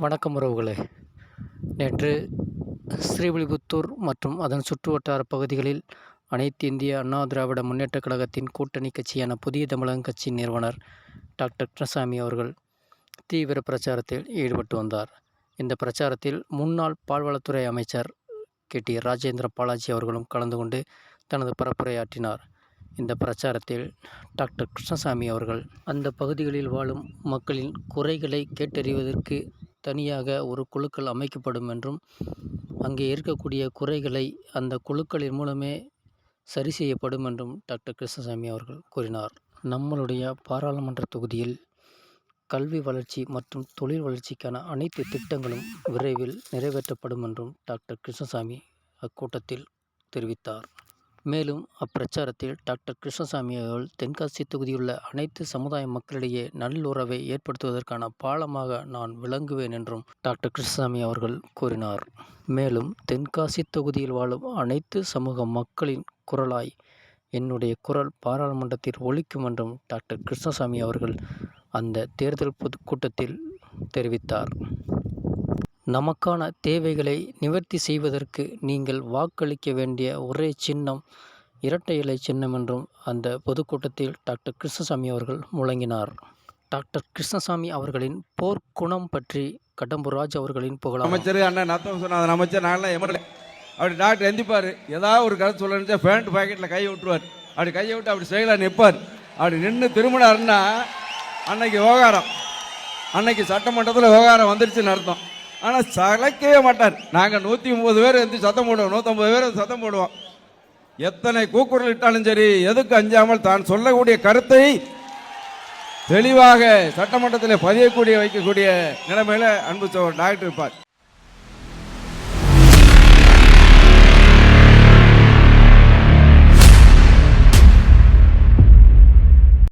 வணக்கம் உறவுகளே. நேற்று ஸ்ரீவில்லிபுத்தூர் மற்றும் அதன் சுற்றுவட்டார பகுதிகளில் அனைத்து இந்திய அண்ணா திராவிட முன்னேற்றக் கழகத்தின் கூட்டணி கட்சியான புதிய தமிழகம் கட்சி நிறுவனர் டாக்டர் கிருஷ்ணசாமி அவர்கள் தீவிர பிரச்சாரத்தில் ஈடுபட்டு வந்தார். இந்த பிரச்சாரத்தில் முன்னாள் பால்வளத்துறை அமைச்சர் கே. டி. ராஜேந்திர பாலாஜி அவர்களும் கலந்து கொண்டு தனது பரப்புரையாற்றினார். இந்த பிரச்சாரத்தில் டாக்டர் கிருஷ்ணசாமி அவர்கள் அந்த பகுதிகளில் வாழும் மக்களின் குறைகளை கேட்டறிவதற்கு தனியாக ஒரு குழுக்கள் அமைக்கப்படும் என்றும் அங்கே இருக்கக்கூடிய குறைகளை அந்த குழுக்களின் மூலமே சரி செய்யப்படும் என்றும் டாக்டர் கிருஷ்ணசாமி அவர்கள் கூறினார். நம்மளுடைய பாராளுமன்ற தொகுதியில் கல்வி வளர்ச்சி மற்றும் தொழில் வளர்ச்சிக்கான அனைத்து திட்டங்களும் விரைவில் நிறைவேற்றப்படும் என்றும் டாக்டர் கிருஷ்ணசாமி அக்கூட்டத்தில் தெரிவித்தார். மேலும் அப்பிரச்சாரத்தில் டாக்டர் கிருஷ்ணசாமி அவர்கள் தென்காசி தொகுதியுள்ள அனைத்து சமுதாய மக்களிடையே நல்லுறவை ஏற்படுத்துவதற்கான பாலமாக நான் விளங்குவேன் என்றும் டாக்டர் கிருஷ்ணசாமி அவர்கள் கூறினார். மேலும் தென்காசி தொகுதியில் வாழும் அனைத்து சமூக மக்களின் குரலாய் என்னுடைய குரல் பாராளுமன்றத்தில் ஒழிக்கும் என்றும் டாக்டர் கிருஷ்ணசாமி அவர்கள் அந்த தேர்தல் பொதுக்கூட்டத்தில் தெரிவித்தார். நமக்கான தேவைகளை நிவர்த்தி செய்வதற்கு நீங்கள் வாக்களிக்க வேண்டிய ஒரே சின்னம் இரட்டை இலை சின்னம் என்றும் அந்த பொதுக்கூட்டத்தில் டாக்டர் கிருஷ்ணசாமி அவர்கள் முழங்கினார். டாக்டர் கிருஷ்ணசாமி அவர்களின் போர்க்குணம் பற்றி கடம்பூர் அவர்களின் புகழ் அமைச்சர் அண்ணன் நத்தம் சொன்ன அமைச்சர் நான்லாம் எம்எல்ஏ அப்படி டாக்டர் எந்திப்பார். ஏதாவது ஒரு கருத்து சொல்லணுச்சா பேண்ட் பாக்கெட்டில் கையை விட்டுருவார். அப்படி கையை விட்டு அப்படி செயலாக நிற்பார் அப்படி நின்று திரும்பினாருன்னா அன்னைக்கு விவகாரம். அன்னைக்கு சட்டமன்றத்தில் விவகாரம் வந்துருச்சுன்னு அர்த்தம். ஆனால் சளைக்கவே மாட்டார். நாங்கள் நூற்றி முப்பது பேர் எழுந்து சத்தம் போடுவோம். நூற்றம்பது பேர் சத்தம் போடுவோம். எத்தனை கூக்குரல் இட்டாலும் சரி எதுக்கு அஞ்சாமல் தான் சொல்லக்கூடிய கருத்தை தெளிவாக சட்டமன்றத்தில் பதியக்கூடிய வைக்கக்கூடிய நிலைமையில் அன்பு சோழர் டாக்டர் இருப்பார்.